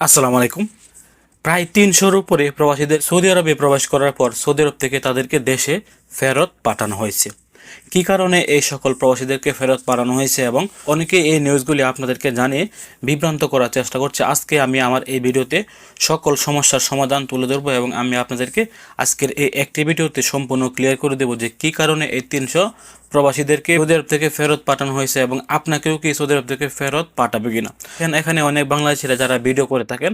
আসসালামু আলাইকুম। প্রায় তিনশোর উপরে প্রবাসীদের সৌদি আরবে প্রবেশ করার পর সৌদি আরব থেকে তাদেরকে দেশে ফেরত পাঠানো হয়েছে। কী কারণে এই সকল প্রবাসীদেরকে ফেরত পাঠানো হয়েছে এবং অনেকে এই নিউজগুলি আপনাদেরকে জানিয়ে বিভ্রান্ত করার চেষ্টা করছে? আজকে আমি আমার এই ভিডিওতে সকল সমস্যার সমাধান তুলে ধরবো এবং আমি আপনাদেরকে আজকের এই একটি ভিডিওতে সম্পূর্ণ ক্লিয়ার করে দেবো যে কী কারণে এই তিনশো প্রবাসীদেরকে সৌদি আরব থেকে ফেরত পাঠানো হয়েছে এবং আপনাকেও কি সৌদি আরব থেকে ফেরত পাঠাবে কিনা? এখানে অনেক বাংলাদেশিরা যারা ভিডিও করে থাকেন,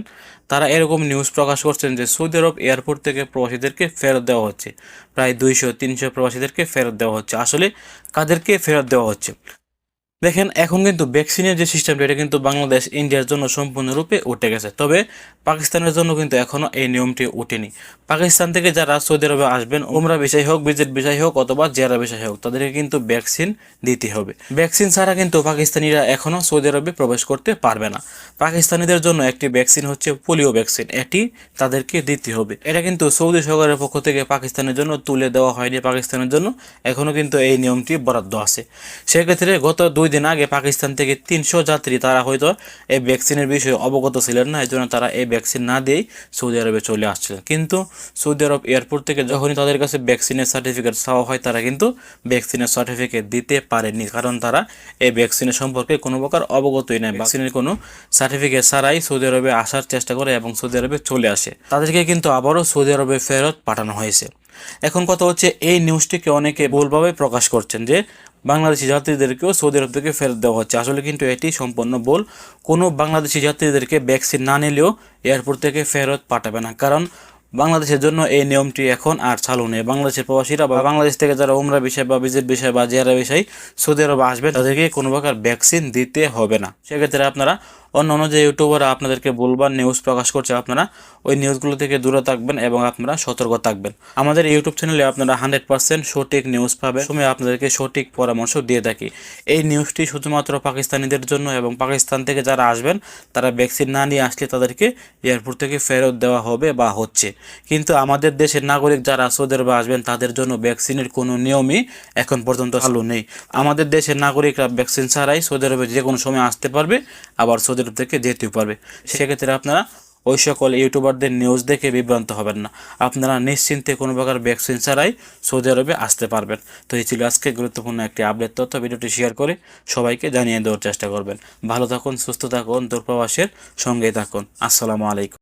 তারা এরকম নিউজ প্রকাশ করছেন যে সৌদি আরব এয়ারপোর্ট থেকে প্রবাসীদেরকে ফেরত দেওয়া হচ্ছে। প্রায় দুইশো, তিনশো প্রবাসীদেরকে ফেরত দেওয়া হচ্ছে। আসলে কাদেরকে ফেরত দেওয়া হচ্ছে। দেখেন, এখন কিন্তু ভ্যাকসিনের যে সিস্টেমটা এটা কিন্তু বাংলাদেশ, ইন্ডিয়ার জন্য সম্পূর্ণরূপে উঠে গেছে। তবে পাকিস্তানের জন্য কিন্তু এখনও এই নিয়মটি উঠেনি। পাকিস্তান থেকে যারা সৌদি আরবে আসবেন, উমরা বিষয় হোক, ভিজিট বিষয় হোক, অথবা জেরা বিষয় হোক, তাদেরকে কিন্তু ভ্যাকসিন দিতে হবে। ভ্যাকসিন ছাড়া কিন্তু পাকিস্তানিরা এখনও সৌদি আরবে প্রবেশ করতে পারবে না। পাকিস্তানিদের জন্য একটি ভ্যাকসিন হচ্ছে পোলিও ভ্যাকসিন এটি তাদেরকে দিতে হবে। এটা কিন্তু সৌদি সরকারের পক্ষ থেকে পাকিস্তানের জন্য তুলে দেওয়া হয়নি। পাকিস্তানের জন্য এখনও কিন্তু এই নিয়মটি বরাদ্দ আছে। সেক্ষেত্রে গত দুই দিন আগে পাকিস্তান থেকে তিনশো যাত্রী তারা হয়তো এই ভ্যাকসিনের বিষয়ে অবগত ছিলেন না এই জন্য তারা এই ভ্যাকসিন না দিয়েই সৌদি আরবে চলে আসছিলেন। কিন্তু সৌদি আরব এয়ারপোর্ট থেকে যখনই তাদের কাছে ভ্যাকসিনের সার্টিফিকেট চাওয়া হয়, তারা কিন্তু ভ্যাকসিনের সার্টিফিকেট দিতে পারেনি কারণ তারা এই ভ্যাকসিনের সম্পর্কে কোনো প্রকার অবগতই নেই। ভ্যাকসিনের কোনো সার্টিফিকেট ছাড়াই সৌদি আরবে আসার চেষ্টা করে এবং সৌদি আরবে চলে আসে। তাদেরকে কিন্তু আবারও সৌদি আরবে ফেরত পাঠানো হয়েছে। এখন কথা হচ্ছে, এই নিউজটিকে অনেকে ভুলভাবে প্রকাশ করছেন যে, বাংলাদেশি যাত্রীদেরকেও সৌদি আরব থেকে ফেরত দেওয়া হচ্ছে। আসলে কিন্তু এটি সম্পূর্ণ ভুল। কোনো বাংলাদেশি যাত্রীদেরকে ভ্যাকসিন না নিলেও এয়ারপোর্ট থেকে ফেরত পাঠাবে না। কারণ বাংলাদেশের জন্য এই নিয়মটি এখন আর চালু নেই। বাংলাদেশের প্রবাসীরা বা বাংলাদেশ থেকে যারা উমরা বিষয় বা ভিজিট বিষয় বা জিয়ারা বিষয় সৌদি আরব আসবে, তাদেরকে কোনো প্রকার ভ্যাকসিন দিতে হবে না। সেক্ষেত্রে আপনারা অন্য অন্য যে ইউটিউবাররা আপনাদেরকে বলবার নিউজ প্রকাশ করছে আপনারা, ওই নিউজগুলো থেকে দূরে থাকবেন এবং আপনারা সতর্ক থাকবেন। আমাদের ইউটিউব চ্যানেলে আপনারা হান্ড্রেড পার্সেন্ট সঠিক নিউজ পাবেন। সময় আপনাদেরকে সঠিক পরামর্শ দিয়ে থাকি। এই নিউজটি শুধুমাত্র পাকিস্তানিদের জন্য এবং পাকিস্তান থেকে যারা আসবেন, তারা ভ্যাকসিন না নিয়ে আসলে তাদেরকে এয়ারপোর্ট থেকে ফেরত দেওয়া হবে বা হচ্ছে। কিন্তু আমাদের দেশের নাগরিক যারা সৌদি আরবে আসবেন, তাদের জন্য ভ্যাকসিনের কোনো নিয়মই এখন পর্যন্ত চালু নেই। আমাদের দেশের নাগরিকরা ভ্যাকসিন ছাড়াই সৌদি আরবে যে কোনো সময় আসতে পারবে, আবার সৌদি আরব থেকে যেতেও পারবে। সেক্ষেত্রে আপনারা ওই সকল ইউটিউবারদের নিউজ দেখে বিভ্রান্ত হবেন না। আপনারা নিশ্চিন্তে কোনো প্রকার ভ্যাকসিন ছাড়াই সৌদি আরবে আসতে পারবেন। তো এই ছিল আজকে গুরুত্বপূর্ণ একটি আপডেট তথ্য। ভিডিওটি শেয়ার করে সবাইকে জানিয়ে দেওয়ার চেষ্টা করবেন। ভালো থাকুন, সুস্থ থাকুন, দূরপ্রবাসের সঙ্গেই থাকুন। আসসালামু আলাইকুম।